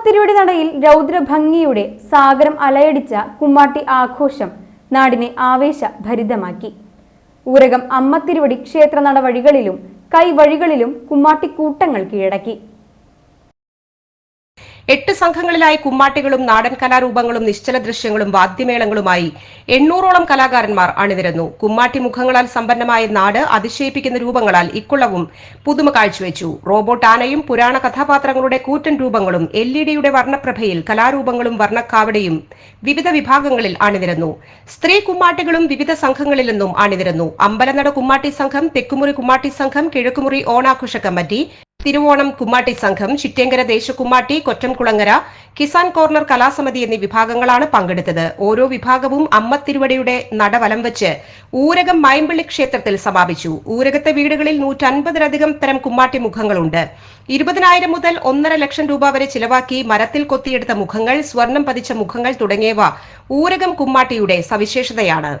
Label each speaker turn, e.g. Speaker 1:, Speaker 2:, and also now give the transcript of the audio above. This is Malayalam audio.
Speaker 1: അമ്മത്തിരിയുടെ നടയിൽ രൗദ്രഭംഗിയുടെ സാഗരം അലയടിച്ച കുമ്മാട്ടി ആഘോഷം നാടിനെ ആവേശഭരിതമാക്കി. ഊരകം അമ്മത്തിരുവടി ക്ഷേത്ര നടവഴികളിലും കൈവഴികളിലും കുമ്മാട്ടിക്കൂട്ടങ്ങൾ കീഴടക്കി.
Speaker 2: എട്ട് സംഘങ്ങളിലായി കുമ്മാട്ടികളും നാടൻ കലാരൂപങ്ങളും നിശ്ചല ദൃശ്യങ്ങളും വാദ്യമേളങ്ങളുമായി എണ്ണൂറോളം കലാകാരന്മാർ അണിനിരന്നു. കുമ്മാട്ടി മുഖങ്ങളാൽ സമ്പന്നമായ നാട് അതിശയിപ്പിക്കുന്ന രൂപങ്ങളാൽ ഇക്കുള്ളവും പുതുമ കാഴ്ചവെച്ചു. റോബോട്ട് ആനയും പുരാണ കഥാപാത്രങ്ങളുടെ കൂറ്റൻ രൂപങ്ങളും എൽ ഇ ഡിയുടെ വർണപ്രഭയിൽ കലാരൂപങ്ങളും വർണക്കാവടയും വിവിധ വിഭാഗങ്ങളിൽ അണിനിരന്നു. സ്ത്രീ കുമ്മാട്ടികളും വിവിധ സംഘങ്ങളിൽ നിന്നും അണിനിരന്നു. അമ്പലനട കുമ്മാട്ടി സംഘം തെക്കുമുറി കുമ്മാട്ടി സംഘം കിഴക്കുമുറി ഓണാഘോഷ കമ്മിറ്റി തിരുവോണം കുമ്മാട്ടി സംഘം ചിറ്റേങ്കര ദേശകുമ്മാട്ടി കൊറ്റംകുളങ്ങര കിസാൻ കോർണർ കലാസമിതി എന്നീ വിഭാഗങ്ങളാണ് പങ്കെടുത്തത്. ഓരോ വിഭാഗവും അമ്മ തിരുവടിയുടെ നടവലം വെച്ച് ഊരകം മൈമ്പിള്ളി ക്ഷേത്രത്തിൽ സമാപിച്ചു. ഊരകത്തെ വീടുകളിൽ നൂറ്റൻപതിലധികം തരം കുമ്മാട്ടി മുഖങ്ങളുണ്ട്. ഇരുപതിനായിരം മുതൽ ഒന്നര ലക്ഷം രൂപ വരെ ചിലവാക്കി മരത്തിൽ കൊത്തിയെടുത്ത മുഖങ്ങൾ സ്വർണം പതിച്ച മുഖങ്ങൾ തുടങ്ങിയവ ഊരകം കുമ്മാട്ടിയുടെ സവിശേഷതയാണ്.